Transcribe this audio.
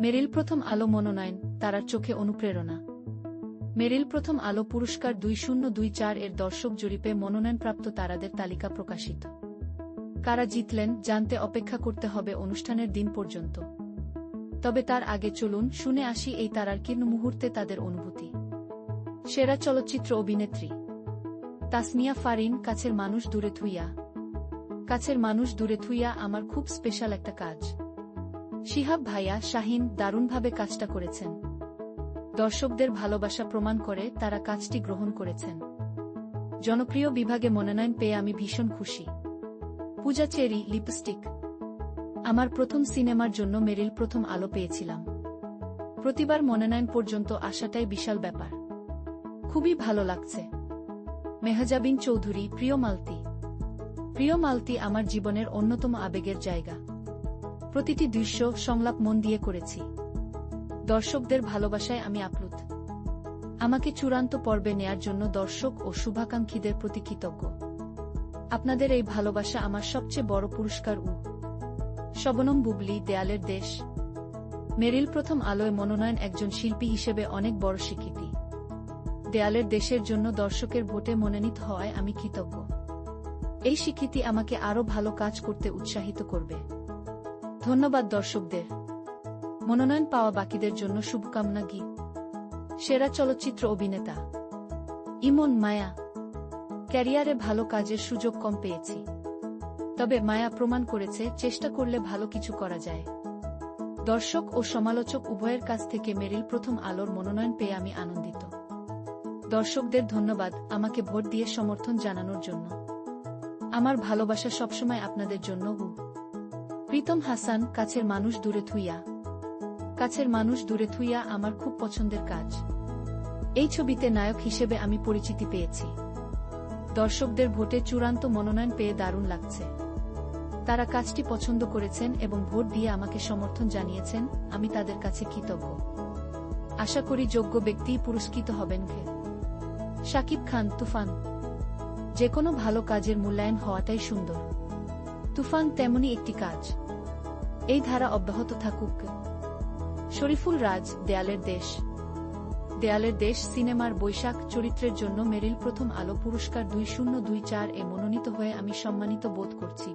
মেরিল প্রথম আলো মনোনয়ন তারার চোখে অনুপ্রেরণা। মেরিল প্রথম আলো পুরস্কার দুই শূন্য দুই চার এর দর্শক জরিপে মনোনয়নপ্রাপ্ত তারাদের তালিকা প্রকাশিত। কারা জিতলেন, জানতে অপেক্ষা করতে হবে অনুষ্ঠানের দিন পর্যন্ত। তবে তার আগে চলুন শুনে আসি এই তারার কীর্ণ মুহূর্তে তাদের অনুভূতি। সেরা চলচ্চিত্র অভিনেত্রী। তাসমিয়া ফারিন, কাছের মানুষ দূরে থুইয়া। কাছের মানুষ দূরে থুইয়া আমার খুব স্পেশাল একটা কাজ। শিহাব ভাইয়া শাহিন দারুণভাবে কাজটা করেছেন। দর্শকদের ভালোবাসা প্রমাণ করে তারা কাজটি গ্রহণ করেছেন। জনপ্রিয় বিভাগে মনোনয়ন পেয়ে আমি ভীষণ খুশি। Puja Cherry, lipstick. আমার প্রথম সিনেমার জন্য মেরিল প্রথম আলো পেয়েছিলাম। প্রতিবার মনোনয়ন পর্যন্ত আসাটাই বিশাল ব্যাপার। খুবই ভালো লাগছে। মেহজাবিন চৌধুরী, প্রিয় মালতি। প্রিয় মালতি আমার জীবনের অন্যতম আবেগের জায়গা। প্রতিটি দৃশ্য সংলাপ মন দিয়ে করেছি। দর্শকদের ভালোবাসায় আমি আপ্লুত। আমাকে চূড়ান্ত পর্বে নেয়ার জন্য দর্শক ও শুভাকাঙ্ক্ষীদের প্রতি কৃতজ্ঞ। আপনাদের এই ভালোবাসা আমার সবচেয়ে বড় পুরস্কার উ। শবনম বুবলি, দেয়ালের দেশ। মেরিল প্রথম আলোয় মনোনয়ন একজন শিল্পী হিসেবে অনেক বড় স্বীকৃতি। দেয়ালের দেশের জন্য দর্শকের ভোটে মনোনীত হওয়ায় আমি কৃতজ্ঞ। এই স্বীকৃতি আমাকে আরও ভালো কাজ করতে উৎসাহিত করবে। ধন্যবাদ দর্শকদের। মনোনয়ন পাওয়া বাকিদের জন্য শুভকামনা গীত। সেরা চলচ্চিত্র অভিনেতা। ইমন, মায়া। ক্যারিয়ারে ভালো কাজের সুযোগ কম পেয়েছি। তবে মায়া প্রমাণ করেছে, চেষ্টা করলে ভালো কিছু করা যায়। দর্শক ও সমালোচক উভয়ের কাছ থেকে মেরিল প্রথম আলোর মনোনয়ন পেয়ে আমি আনন্দিত। দর্শকদের ধন্যবাদ আমাকে ভোট দিয়ে সমর্থন জানানোর জন্য। আমার ভালোবাসা সবসময় আপনাদের জন্য হু। প্রীতম হাসান, কাছের মানুষ দূরে থুইয়া। কাছের মানুষ দূরে থুইয়া আমার খুব পছন্দের কাজ। এই ছবিতে নায়ক হিসেবে আমি পরিচিতি পেয়েছি। দর্শকদের ভোটে চূড়ান্ত মনোনয়ন পেয়ে দারুণ লাগছে। তারা কাজটি পছন্দ করেছেন এবং ভোট দিয়ে আমাকে সমর্থন জানিয়েছেন, আমি তাদের কাছে কৃতজ্ঞ। আশা করি যোগ্য ব্যক্তিই পুরস্কৃত হবেন ঘে শাকিব খান, তুফান। যে কোনো ভালো কাজের মূল্যায়ন হওয়াটাই সুন্দর। তুফান তেমনি একটি কাজ। এই ধারা অব্যাহত থাকুক। শরীফুল রাজ, দেয়ালের দেশ। দেয়ালের দেশ সিনেমার বৈশাখ চরিত্রের জন্য মেরিল প্রথম আলো পুরস্কার দুই শূন্য দুই চার এ মনোনীত হয়ে আমি সম্মানিত বোধ করছি।